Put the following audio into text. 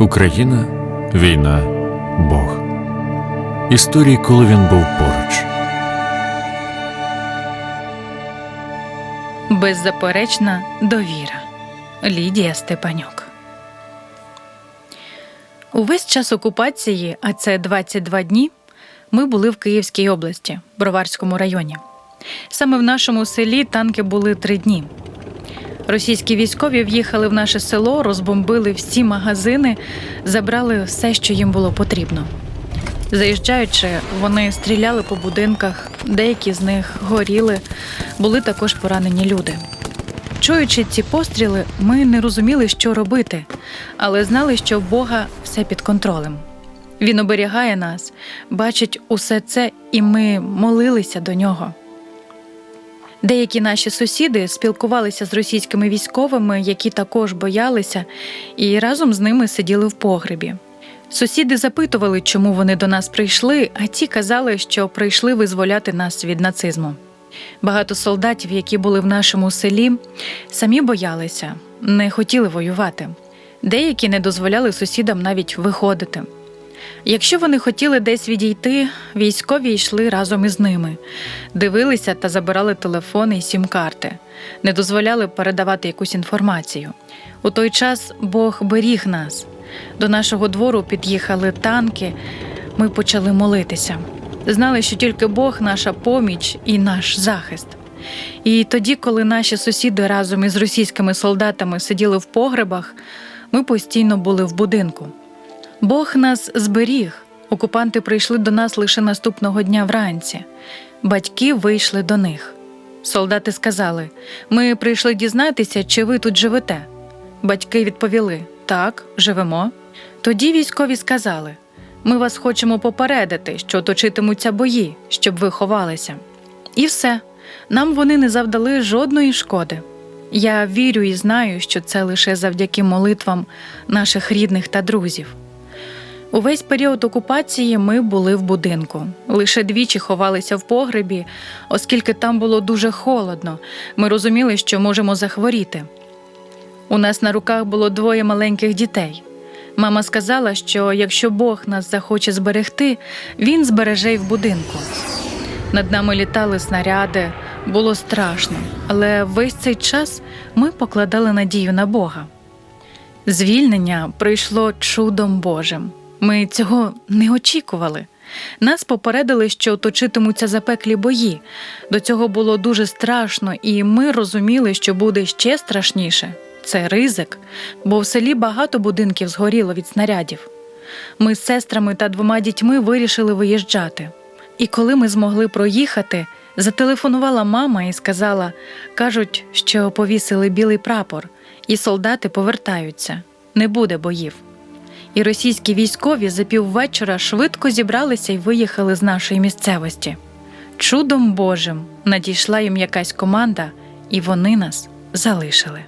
Україна, війна, Бог. Історії, коли він був поруч. Беззаперечна довіра. Лідія Степанюк. Увесь час окупації, а це 22 дні, ми були в Київській області, Броварському районі. Саме в нашому селі танки були три дні. Російські військові в'їхали в наше село, розбомбили всі магазини, забрали все, що їм було потрібно. Заїжджаючи, вони стріляли по будинках, деякі з них горіли, були також поранені люди. Чуючи ці постріли, ми не розуміли, що робити, але знали, що в Бога все під контролем. Він оберігає нас, бачить усе це, і ми молилися до нього. Деякі наші сусіди спілкувалися з російськими військовими, які також боялися, і разом з ними сиділи в погребі. Сусіди запитували, чому вони до нас прийшли, а ті казали, що прийшли визволяти нас від нацизму. Багато солдатів, які були в нашому селі, самі боялися, не хотіли воювати. Деякі не дозволяли сусідам навіть виходити. Якщо вони хотіли десь відійти, військові йшли разом із ними, дивилися та забирали телефони і сім-карти, не дозволяли передавати якусь інформацію. У той час Бог беріг нас. До нашого двору під'їхали танки. Ми почали молитися. Знали, що тільки Бог наша поміч і наш захист. І тоді, коли наші сусіди разом із російськими солдатами сиділи в погребах, ми постійно були в будинку. Бог нас зберіг. Окупанти прийшли до нас лише наступного дня вранці. Батьки вийшли до них. Солдати сказали: Ми прийшли дізнатися, чи ви тут живете. Батьки відповіли: Так, живемо. Тоді військові сказали: Ми вас хочемо попередити, що точитимуться бої, щоб ви ховалися. І все. Нам вони не завдали жодної шкоди. Я вірю і знаю, що це лише завдяки молитвам наших рідних та друзів. Увесь період окупації ми були в будинку. Лише двічі ховалися в погребі, оскільки там було дуже холодно. Ми розуміли, що можемо захворіти. У нас на руках було двоє маленьких дітей. Мама сказала, що якщо Бог нас захоче зберегти, він збереже й в будинку. Над нами літали снаряди, було страшно, але весь цей час ми покладали надію на Бога. Звільнення прийшло чудом Божим. Ми цього не очікували. Нас попередили, що точитимуться запеклі бої. До цього було дуже страшно, і ми розуміли, що буде ще страшніше. Це ризик, бо в селі багато будинків згоріло від снарядів. Ми з сестрами та двома дітьми вирішили виїжджати. І коли ми змогли проїхати, зателефонувала мама і сказала: кажуть, що повісили білий прапор, і солдати повертаються. Не буде боїв. І російські військові за піввечора швидко зібралися і виїхали з нашої місцевості. Чудом Божим надійшла їм якась команда, і вони нас залишили.